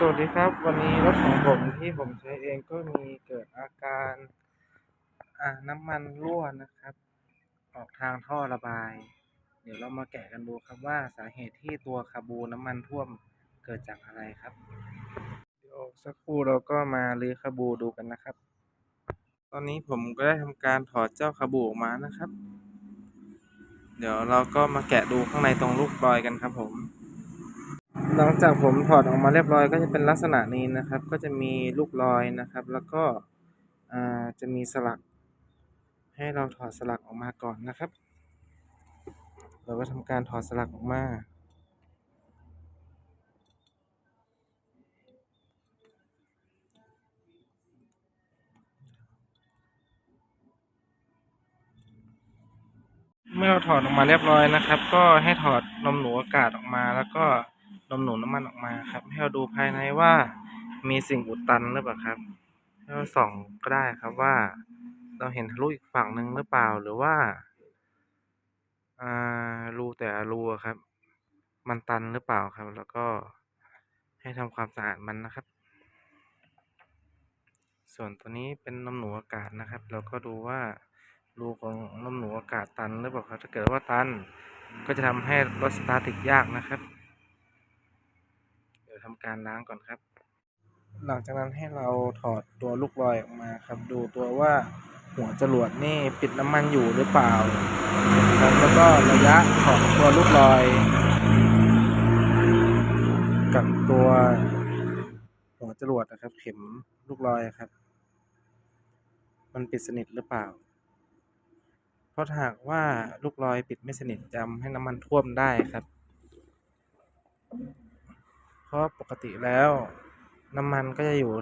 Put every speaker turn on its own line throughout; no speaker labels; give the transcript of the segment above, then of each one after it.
สวัสดีครับ วันนี้รถของผมที่ผมใช้เองก็มีเกิดอาการาน้ำมันรั่วนะครับ ออกทางท่อระบาย เดี๋ยวเรามาแกะกันดูครับว่าสาเหตุที่ตัวคาบูน้ำมันท่วมเกิดจากอะไรครับ เดี๋ยวสักครู่เราก็มารื้อคาบูดูกันนะครับ ตอนนี้ผมก็ได้ทำการถอดเจ้าคาบูออกมานะครับ เดี๋ยวเราก็มาแกะดูข้างในตรงลูกปลอยกันครับผม หลังจากผมถอดออกมาเรียบร้อยก็จะเป็นลักษณะนี้นะครับ ก็จะมีลูกรอยนะครับ แล้วก็จะมีสลัก ให้เราถอดสลักออกมาก่อนนะครับเราก็ทำการถอดสลักออกมาเมื่อเราถอดออกมาเรียบร้อยนะครับ ก็ให้ถอดนมหนูอากาศออกมาแล้วก็ นมหนูน้ำมันออกมาครับ ให้เราดูภายในว่ามีสิ่งอุดตันหรือเปล่าครับให้เราส่องก็ได้ครับว่า เราเห็นทะลุอีกฝั่งหนึ่งหรือเปล่าหรือว่าอ่ารูแต่รูครับ มันตันหรือเปล่าครับ แล้วก็ให้ทำความสะอาดมันนะครับ ส่วนตัวนี้เป็นนมหนูอากาศนะครับ เราก็ดูว่ารูของนมหนูอากาศตันหรือเปล่าครับถ้าเกิดว่าตันก็จะทำให้รถสตาร์ทติดยากนะครับ ยวทำการล้างก่อนครับ หลังจากนั้นให้เราถอดตัวลูกลอยออกมาครับ ดูตัวว่าหัวจรวดนี่ปิดน้ำมันอยู่หรือเปล่าครับแล้วก็ระยะของตัวลูกลอย กับตัว หัวจรวดนะครับ เข็มลูกลอยครับ มันปิดสนิทหรือเปล่า เพราะหากว่าลูกลอยปิดไม่สนิทจำให้น้ำมันท่วมได้ครับ เพราะปกติแล้วน้ำมันก็จะอยู่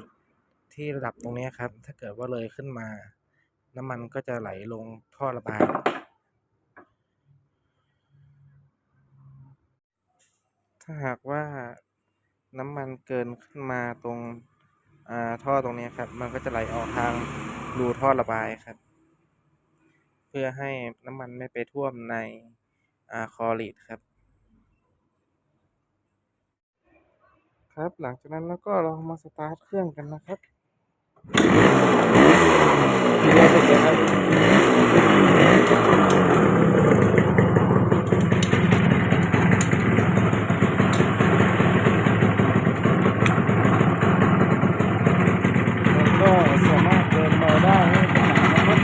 ที่ระดับตรงนี้ครับ ถ้าเกิดว่าเลยขึ้นมา น้ำมันก็จะไหลลงท่อระบาย ถ้าหากว่าน้ำมันเกินขึ้นมาตรงอ่าท่อตรงนี้ครับ มันก็จะไหลออกทางรูท่อระบายครับ เพื่อให้น้ำมันไม่ไปท่วมในอ่าคอลีดครับ ครับ หลังจากนั้นเราก็ลองมาสตาร์ทเครื่องกันนะครับทีแรกเป็นไงครับมันก็สามารถเดินเบาได้ไม่เป็นไรนะครับ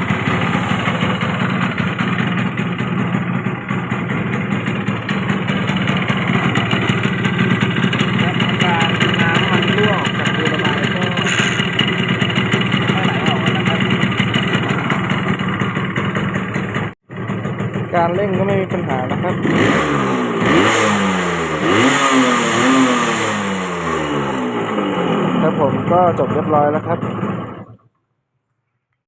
ครับอาการน้ำมันรั่วออกจากรูระบายก็ไม่ไหลออกแล้วนะครับ การเร่งก็ไม่มีปัญหานะครับครับผมก็จบเรียบร้อยแล้วครับ